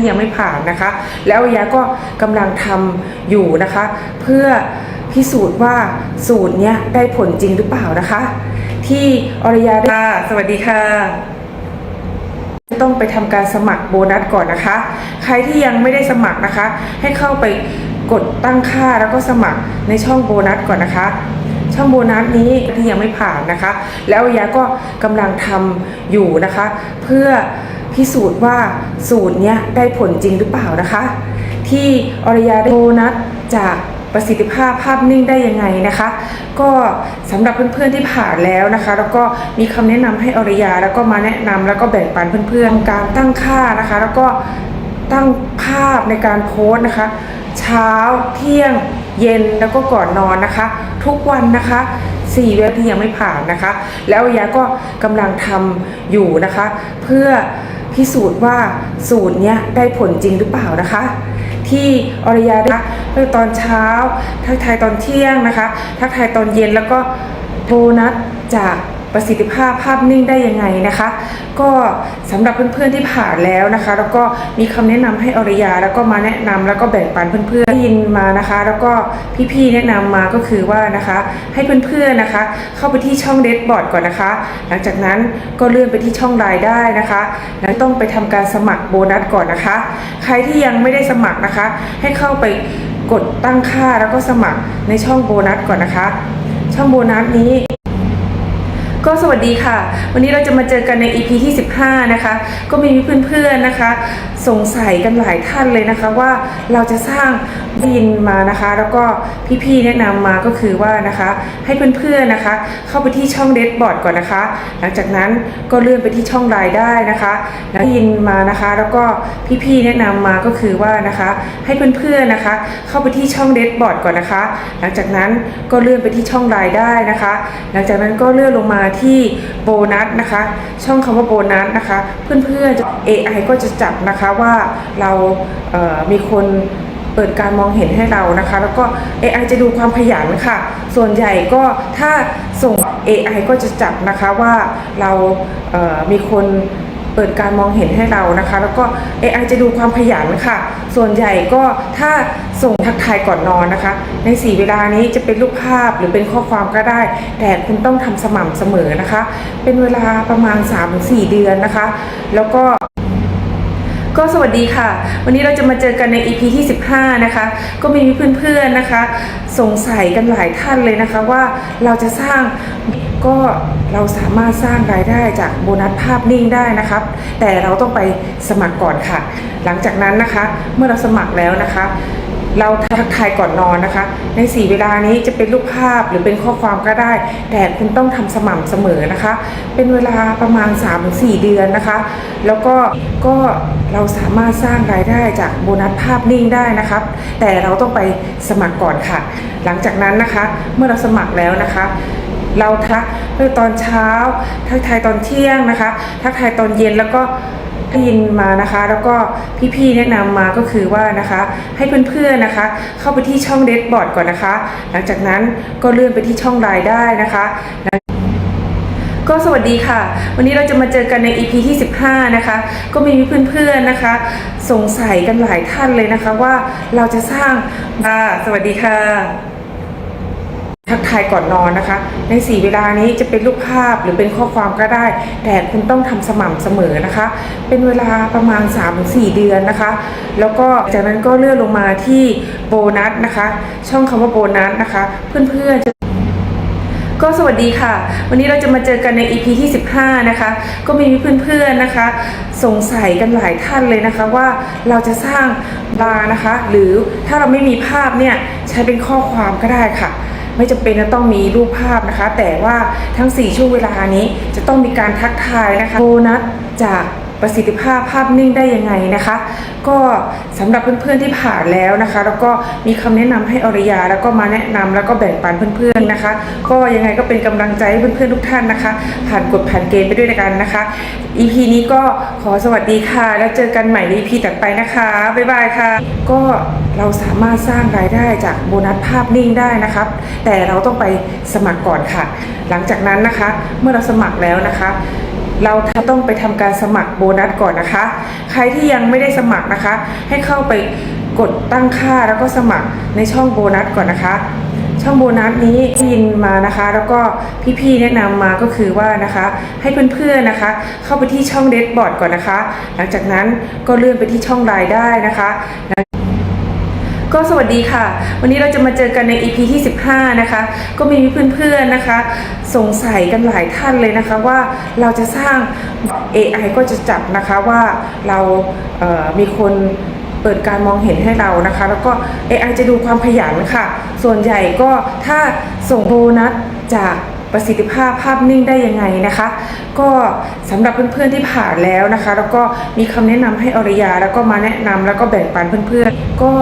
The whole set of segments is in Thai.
ที่ยังไม่ผ่านนะคะ แล้วยาก็กำลังทำอยู่นะคะ เพื่อพิสูจน์ว่าสูตรเนี้ยได้ผลจริงหรือเปล่านะคะ ที่อรยาได้สวัสดีค่ะต้องไปทำการสมัครโบนัสก่อนนะคะ ใครที่ยังไม่ได้สมัครนะคะ ให้เข้าไปกดตั้งค่าแล้วก็สมัครในช่องโบนัสก่อนนะคะ ช่องโบนัสนี้ที่ยังไม่ผ่านนะคะ แล้วยาก็กำลังทำอยู่นะคะ เพื่อ พิสูจน์ว่าสูตรนี้ได้ผลจริงหรือเปล่านะคะ ที่อรยาได้โบนัสจากประสิทธิภาพภาพนิ่งได้ยังไงนะคะ ก็สำหรับเพื่อนๆที่ผ่านแล้วนะคะ แล้วก็มีคำแนะนำให้อริยา แล้วก็มาแนะนำแล้วก็แบ่งปันเพื่อนๆ การตั้งค่านะคะ แล้วก็ตั้งภาพในการโพสต์นะคะ เช้าเที่ยงเย็นแล้วก็ก่อนนอนนะคะ ทุกวันนะคะ4เว็บที่ยังไม่ผ่านนะคะ แล้วอริยาก็กำลังทำอยู่นะคะ เพื่อ พิสูจน์ว่าสูตรเนี้ยได้ผลจริงหรือเปล่านะคะ ที่อริยาได้ไปตอนเช้า ทักทายตอนเที่ยงนะคะ ทักทายตอนเย็นแล้วก็โบนัสจาก ประสิทธิภาพภาพนิ่งได้ยังไงนะคะ ก็สำหรับเพื่อนๆที่ผ่านแล้วนะคะ แล้วก็มีคำแนะนำให้อริยา แล้วก็มาแนะนำแล้วก็แบ่งปันเพื่อนๆได้ยินมานะคะ แล้วก็พี่ๆแนะนำมาก็คือว่านะคะ ให้เพื่อนๆนะคะ เข้าไปที่ช่องเดสบอร์ดก่อนนะคะ หลังจากนั้นก็เลื่อนไปที่ช่องรายได้นะคะแล้วต้องไปทำการสมัครโบนัสก่อนนะคะ ใครที่ยังไม่ได้สมัครนะคะ ให้เข้าไปกดตั้งค่าแล้วก็สมัครในช่องโบนัสก่อนนะคะ ช่องโบนัสนี้ ก็สวัสดีค่ะ วันนี้เราจะมาเจอกันใน EP ที่ 15 นะคะ ก็มีเพื่อนๆนะคะ สงสัยกันหลายท่านเลยนะคะว่าเราจะสร้างดินมานะคะ แล้วก็พี่ๆแนะนำมาก็คือว่านะคะ ให้เพื่อนๆนะคะ เข้าไปที่ช่องเดสบอร์ดก่อนนะคะ หลังจากนั้นก็เลื่อนไปที่ช่องรายได้นะคะแล้วยินมานะคะ แล้วก็พี่ๆแนะนำมาก็คือว่านะคะ ให้เพื่อนๆนะคะ เข้าไปที่ช่องเดสบอร์ดก่อนนะคะ หลังจากนั้นก็เลื่อนไปที่ช่องรายได้นะคะ หลังจากนั้นก็เลื่อนลงมาที่โบนัสนะคะ ช่องคำว่าโบนัสนะคะ เพื่อนๆจะ AI ก็จะจับนะคะว่าเราเมีคนเปิดการมองเห็นให้เรานะคะ แล้วก็ AI จะดูความขยันค่ะ ส่วนใหญ่ก็ถ้าส่ง AI ก็จะจับนะคะว่าเรามีคน เปิดการมองเห็นให้เรานะคะ แล้วก็ AI จะดูความขยันค่ะ ส่วนใหญ่ก็ถ้าส่งทักทายก่อนนอนนะคะ ในสี่เวลานี้จะเป็นรูปภาพหรือเป็นข้อความก็ได้ แต่คุณต้องทำสม่ำเสมอนะคะ เป็นเวลาประมาณ 3-4 เดือนนะคะ แล้วก็ ก็สวัสดีค่ะ วันนี้เราจะมาเจอกันใน EP ที่ 15 นะคะ ก็มีเพื่อนๆนะคะ สงสัยกันหลายท่านเลยนะคะว่าเราจะสร้างก็เราสามารถสร้างรายได้จากโบนัสภาพนิ่งได้นะครับ แต่เราต้องไปสมัครก่อนค่ะ หลังจากนั้นนะคะเมื่อเราสมัครแล้วนะคะ เราทักทายก่อนนอนนะคะ ในสี่เวลานี้จะเป็นรูปภาพหรือเป็นข้อความก็ได้ แต่คุณต้องทำสม่ำเสมอนะคะ เป็นเวลาประมาณ 3-4 เดือนนะคะ แล้วก็ก็เราสามารถสร้างรายได้จากโบนัสภาพนิ่งได้นะครับ แต่เราต้องไปสมัครก่อนค่ะ หลังจากนั้นนะคะ เมื่อเราสมัครแล้วนะคะ เราทักตอนเช้า ทักทายตอนเที่ยงนะคะ ทักทายตอนเย็นแล้วก็ ได้ยินมานะคะ แล้วก็พี่ๆแนะนำมาก็คือว่านะคะ ให้เพื่อนๆนะคะ เข้าไปที่ช่องเดสบอร์ดก่อนนะคะ หลังจากนั้นก็เลื่อนไปที่ช่องรายได้นะคะก็สวัสดีค่ะ วันนี้เราจะมาเจอกันใน EP ที่ 15 นะคะ ก็มีเพื่อนๆนะคะ สงสัยกันหลายท่านเลยนะคะว่าเราจะสร้างค่ะสวัสดีค่ะ ทักทายก่อนนอนนะคะ ในสี่เวลานี้จะเป็นรูปภาพหรือเป็นข้อความก็ได้ แต่คุณต้องทำสม่ำเสมอนะคะ เป็นเวลาประมาณ 3-4 เดือนนะคะ แล้วก็จากนั้นก็เลื่อนลงมาที่โบนัสนะคะ ช่องคำว่าโบนัสนะคะ เพื่อนๆจะก็สวัสดีค่ะ วันนี้เราจะมาเจอกันใน EP ที่ 15 นะคะ ก็มีเพื่อนๆนะคะ สงสัยกันหลายท่านเลยนะคะว่าเราจะสร้างบาร์นะคะ หรือถ้าเราไม่มีภาพเนี่ยใช้เป็นข้อความก็ได้ค่ะ ไม่จำเป็นจะต้องมีรูปภาพนะคะ แต่ว่าทั้ง 4 ช่วงเวลานี้จะต้องมีการทักทายนะคะโบนัสจาก ประสิทธิภาพภาพนิ่งได้ยังไงนะคะ ก็สำหรับเพื่อนๆที่ผ่านแล้วนะคะ แล้วก็มีคำแนะนำให้อริยา แล้วก็มาแนะนำแล้วก็แบ่งปันเพื่อนๆนะคะ ก็ยังไงก็เป็นกำลังใจให้เพื่อนๆทุกท่านนะคะ ผ่านกฎผ่านเกณฑ์ไปด้วยกันนะคะ EP นี้ก็ขอสวัสดีค่ะ แล้วเจอกันใหม่ใน EP ต่อไปนะคะบ๊ายบายค่ะ ก็เราสามารถสร้างรายได้จากโบนัสภาพนิ่งได้นะครับ แต่เราต้องไปสมัครก่อนค่ะ หลังจากนั้นนะคะ เมื่อเราสมัครแล้วนะคะ เราต้องไปทำการสมัครโบนัสก่อนนะคะ ใครที่ยังไม่ได้สมัครนะคะ ให้เข้าไปกดตั้งค่าแล้วก็สมัครในช่องโบนัสก่อนนะคะ ช่องโบนัสนี้ได้ยินมานะคะ แล้วก็พี่ๆแนะนำมาก็คือว่านะคะ ให้เพื่อนๆนะคะ เข้าไปที่ช่องเดสบอร์ดก่อนนะคะ หลังจากนั้นก็เลื่อนไปที่ช่องรายได้นะคะ ก็สวัสดีค่ะ วันนี้เราจะมาเจอกันใน EP ที่ 15 นะคะ ก็มีเพื่อนๆนะคะ สงสัยกันหลายท่านเลยนะคะว่าเราจะสร้าง AI ก็จะจับนะคะว่าเราเมีคนเปิดการมองเห็นให้เรานะคะ แล้วก็ AI จะดูความขยันค่ะ ส่วนใหญ่ก็ถ้าส่งโบนัสจาก ประสิทธิภาพภาพนิ่งได้ยังไงนะคะ ก็สำหรับเพื่อนๆที่ผ่านแล้วนะคะ แล้วก็มีคำแนะนำให้อริยา แล้วก็มาแนะนำแล้วก็แบ่งปันเพื่อนๆ ก็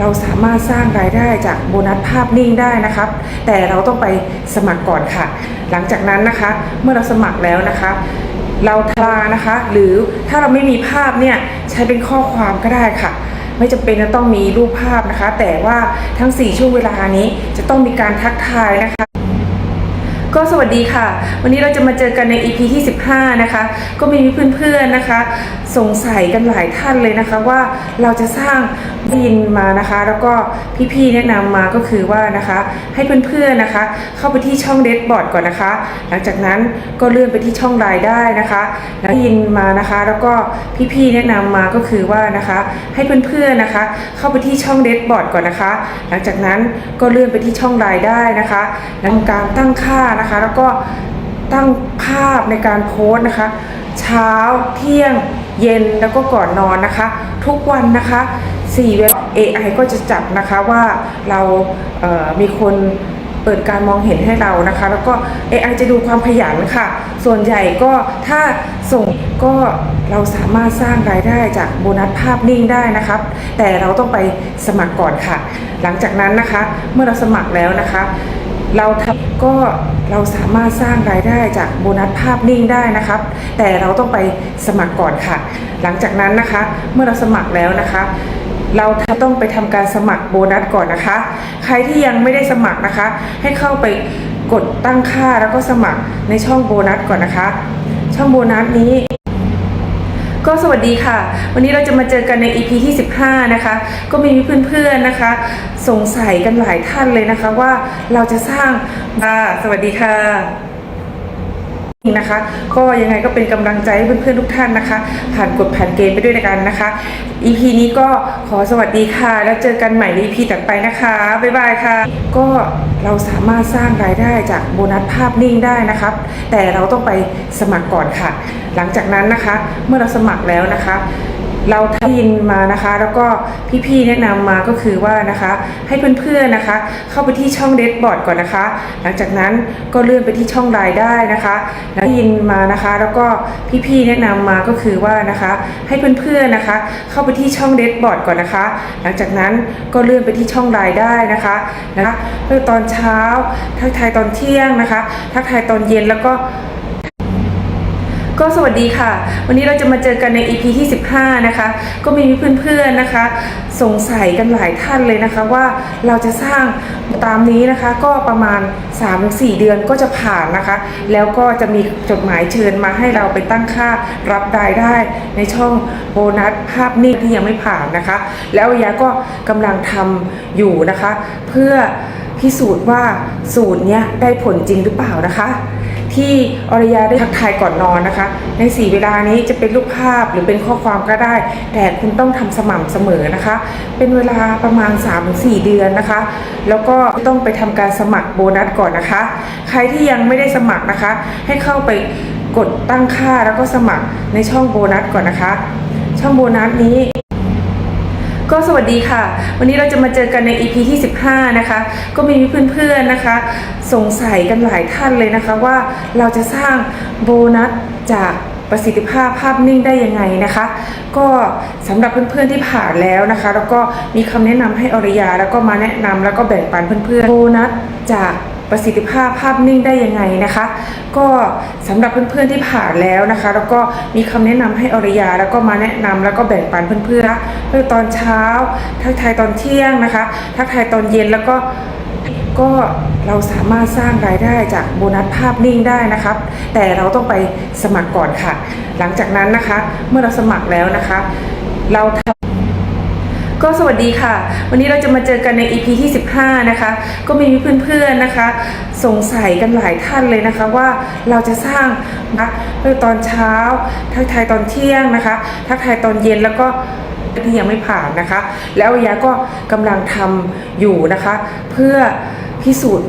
เราสามารถสร้างรายได้จากโบนัสภาพนิ่งได้นะครับ แต่เราต้องไปสมัครก่อนค่ะ หลังจากนั้นนะคะ เมื่อเราสมัครแล้วนะคะเราทลานะคะ หรือถ้าเราไม่มีภาพเนี่ยใช้เป็นข้อความก็ได้ค่ะ ไม่จำเป็นจะต้องมีรูปภาพนะคะ แต่ว่าทั้ง 4 ช่วงเวลานี้จะต้องมีการทักทายนะคะ ก็สวัสดีค่ะ วันนี้เราจะมาเจอกันใน EP ที่ 15 นะคะ ก็มีเพื่อนๆนะคะ สงสัยกันหลายท่านเลยนะคะว่าเราจะสร้างดินมานะคะ แล้วก็พี่ๆแนะนำมาก็คือว่านะคะ ให้เพื่อนๆนะคะ เข้าไปที่ช่องเดสบอร์ดก่อนนะคะ หลังจากนั้นก็เลื่อนไปที่ช่องรายได้นะคะแล้วยินมานะคะ แล้วก็พี่ๆแนะนำมาก็คือว่านะคะ ให้เพื่อนๆนะคะ เข้าไปที่ช่องเดสบอร์ดก่อนนะคะ หลังจากนั้นก็เลื่อนไปที่ช่องรายได้นะคะทำการตั้งค่านะคะ แล้วก็ตั้งภาพในการโพสต์นะคะ เช้าเที่ยงเย็นแล้วก็ก่อนนอนนะคะ ทุกวันนะคะ4เวลา AI ก็จะจับนะคะว่าเราเมีคนเปิดการมองเห็นให้เรานะคะ แล้วก็ AI จะดูความขยันค่ะ ส่วนใหญ่ก็ถ้าส่งก็เราสามารถสร้างรายได้จากโบนัสภาพนิ่งได้นะครับ แต่เราต้องไปสมัครก่อนค่ะ หลังจากนั้นนะคะ เมื่อเราสมัครแล้วนะคะ เราทำก็เราสามารถสร้างรายได้จากโบนัสภาพนิ่งได้นะครับ แต่เราต้องไปสมัครก่อนค่ะ หลังจากนั้นนะคะ เมื่อเราสมัครแล้วนะคะ เราต้องไปทำการสมัครโบนัสก่อนนะคะ ใครที่ยังไม่ได้สมัครนะคะ ให้เข้าไปกดตั้งค่าแล้วก็สมัครในช่องโบนัสก่อนนะคะ ช่องโบนัสนี้ ก็สวัสดีค่ะ วันนี้เราจะมาเจอกันใน EP ที่ 15 นะคะ ก็มีเพื่อนๆนะคะ สงสัยกันหลายท่านเลยนะคะว่าเราจะสร้างค่ะสวัสดีค่ะ นะคะก็ยังไงก็เป็นกำลังใจให้เพื่อนๆทุกท่านนะคะ ผ่านกฎผ่านเกณฑ์ไปด้วยกันนะคะ EP นี้ก็ขอสวัสดีค่ะ แล้วเจอกันใหม่ใน EP ต่อไปนะคะ บ๊ายบายค่ะ ก็เราสามารถสร้างรายได้จากโบนัสภาพนิ่งได้นะครับ แต่เราต้องไปสมัครก่อนค่ะ หลังจากนั้นนะคะเมื่อเราสมัครแล้วนะคะ เราได้ยินมานะคะ แล้วก็พี่ๆแนะนำมาก็คือว่านะคะ ให้เพื่อนๆนะคะ เข้าไปที่ช่องเดสบอร์ดก่อนนะคะ หลังจากนั้นก็เลื่อนไปที่ช่องรายได้นะคะแล้วได้ยินมานะคะ แล้วก็พี่ๆแนะนำมาก็คือว่านะคะ ให้เพื่อนๆนะคะ เข้าไปที่ช่องเดสบอร์ดก่อนนะคะ หลังจากนั้นก็เลื่อนไปที่ช่องรายได้นะคะนะคะตอนเช้า ทักทายตอนเที่ยงนะคะ ทักทายตอนเย็นแล้วก็ ก็สวัสดีค่ะ วันนี้เราจะมาเจอกันใน EP ที่ 15 นะคะ ก็มีเพื่อนๆนะคะ สงสัยกันหลายท่านเลยนะคะว่าเราจะสร้างตามนี้นะคะก็ประมาณ 3-4 เดือนก็จะผ่านนะคะ แล้วก็จะมีจดหมายเชิญมาให้เราไปตั้งค่ารับรายได้ในช่องโบนัสภาพนิ่งที่ยังไม่ผ่านนะคะ แล้วยาก็กำลังทำอยู่นะคะ เพื่อพิสูจน์ว่าสูตรเนี้ยได้ผลจริงหรือเปล่านะคะ ที่อริยาได้ทักทายก่อนนอนนะคะ ในสี่เวลานี้จะเป็นรูปภาพหรือเป็นข้อความก็ได้ แต่คุณต้องทำสม่ำเสมอนะคะ เป็นเวลาประมาณ 3-4 เดือนนะคะ แล้วก็ต้องไปทำการสมัครโบนัสก่อนนะคะ ใครที่ยังไม่ได้สมัครนะคะ ให้เข้าไปกดตั้งค่าแล้วก็สมัครในช่องโบนัสก่อนนะคะ ช่องโบนัสนี้ ก็สวัสดีค่ะ วันนี้เราจะมาเจอกันใน EP ที่ 15 นะคะ ก็มีเพื่อนๆนะคะ สงสัยกันหลายท่านเลยนะคะว่าเราจะสร้างโบนัสจากประสิทธิภาพภาพนิ่งได้ยังไงนะคะ ก็สำหรับเพื่อนๆที่ผ่านแล้วนะคะ แล้วก็มีคำแนะนำให้อริยา แล้วก็มาแนะนำแล้วก็แบ่งปันเพื่อนๆโบนัสจาก ประสิทธิภาพภาพนิ่งได้ยังไงนะคะ ก็สำหรับเพื่อนๆที่ผ่านแล้วนะคะ แล้วก็มีคำแนะนำให้อริยา แล้วก็มาแนะนำแล้วก็แบ่งปันเพื่อนๆนะเพื่อตอนเช้า ทักทายตอนเที่ยงนะคะ ทักทายตอนเย็นแล้วก็ก็เราสามารถสร้างรายได้จากโบนัสภาพนิ่งได้นะครับ แต่เราต้องไปสมัครก่อนค่ะ หลังจากนั้นนะคะ เมื่อเราสมัครแล้วนะคะ เราท ก็สวัสดีค่ะ วันนี้เราจะมาเจอกันใน EP ที่ 15 นะคะ ก็มีเพื่อนๆนะคะ สงสัยกันหลายท่านเลยนะคะว่าเราจะสร้างนะเมื่อตอนเช้า ทักทายตอนเที่ยงนะคะ ทักทายตอนเย็นแล้วก็ที่ยังไม่ผ่านนะคะ แล้วยาก็กำลังทำอยู่นะคะ เพื่อพิสูจน์ว่า